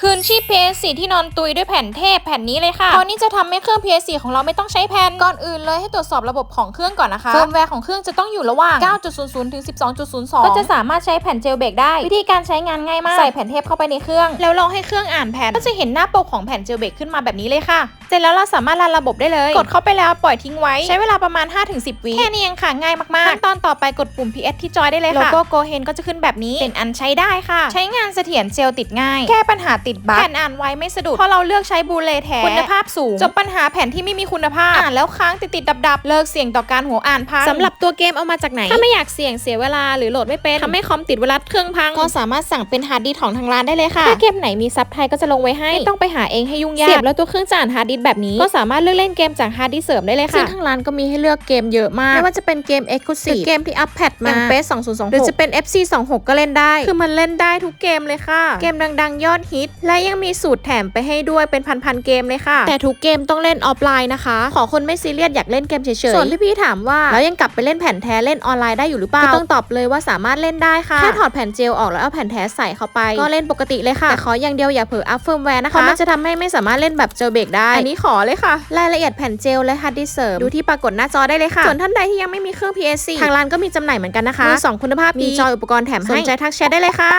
คืนชีพ PS4 ที่นอนตุยด้วยแผ่นเทพแผ่นนี้เลยค่ะตอนนี้จะทำให้เครื่อง PS4 ของเราไม่ต้องใช้แผ่นก่อนอื่นเลยให้ตรวจสอบระบบของเครื่องก่อนนะคะเฟิร์มแวร์ของเครื่องจะต้องอยู่ระหว่าง 9.00 ถึง 12.02 ก็จะสามารถใช้แผ่นเจลเบรกได้ วิธีการใช้งานง่ายมาก ใส่แผ่นเทพเข้าไปในเครื่อง แล้วลองให้เครื่องอ่านแผ่นก็จะเห็นหน้าปกของแผ่นเจลเบรกขึ้นมาแบบนี้เลยค่ะ เสร็จแล้วเราสามารถรันระบบได้เลย กดเข้าไปแล้วปล่อยทิ้งไว้ใช้เวลาประมาณ 5-10 วิแค่นี้เองค่ะง่ายมากๆขั้นตอนต่อไปกดปุ่ม PS ที่จอยได้เลยค่ะโลโก้โกเฮนก็จะขึ้นแบบนี้เป็นอันใช้ได้ค่ะ ใช้งานเสถียรเจลติดง่าย แก้ปัญหาติดบั๊กแผ่นอ่านไวไม่สะดุดเพราะเราเลือกใช้บูเลแท้คุณภาพสูงจบปัญหาแผ่นที่ไม่มีคุณภาพอ่านแล้วค้างติดติดดับดับๆเลิกเสี่ยงต่อการหัวอ่านพังสำหรับตัวเกมเอามาจากไหน ถ้าไม่อยากเสี่ยงเสียเวลาหรือโหลดไม่เป็นทำให้คอมติดเวลาเครื่องพังก็สามารถสั่งเป็นฮาร์ดดิสก์ของทางร้านได้เลยค่ะถ้าเกมไหนมีซับไทยก็จะลงไว้ให้ไม่ต้องไปหาเองให้ยุ่งยากเสียบแล้วตัวเครื่องจะอ่านฮาร์ดดิสก์แบบนี้ก็สามารถเลือกเล่นเกมจากฮาร์ดดิสก์เสริมได้เลยค่ะซึ่งทางร้านก็มีให้เลือกเกมเยอะมากไม่ว่าจะเป็นเกม Exclusive หรือเกมที่อัปแพดมาอย่างเ s 2026หรือจะเป็น FC 26ก็เล่นได้ คือมันเล่นได้ทุกเกมเลยค่ะ เกมดังๆ ยอดฮิตและยังมีสูตรแถมไปให้ด้วยเป็นพันๆเกมเลยค่ะ แต่ทุกเกมต้องเล่นออฟไลน์นะคะ ขอคนไม่ซีเรียสอยากเล่นเกมเฉยๆ ส่วนที่พี่ถามว่าแล้วยังกลับไปเล่นแผ่นแท้เล่นออนไลน์ได้อยู่หรือเปล่าก็ต้องตอบเลยว่าสามารถเล่นได้ค่ะแค่ถอดแผ่นเจลออกแล้วเอาแผ่นแท้ใส่เข้าไป ก็เล่นปกติเลยค่ะแต่ขออย่างเดียวอย่าเผลออัพเฟิร์มแวร์นะคะเพราะมันจะทำให้ไม่สามารถเล่นแบบเจลเบรกได้อันนี้ขอเลยค่ะ รายละเอียดแผ่นเจลและฮาร์ดดิสก์เสริมดูที่ปรากฏหน้าจอได้เลยค่ะส่วนท่านใดที่ยังไม่มีเครื่อง PS4 ทางร้านก็มีจำหน่ายเหมือนกันนะคะมือสองคุณภาพดีมีจอยอุปกรณ์แถมให้สนใจทักแชทได้เลยค่ะ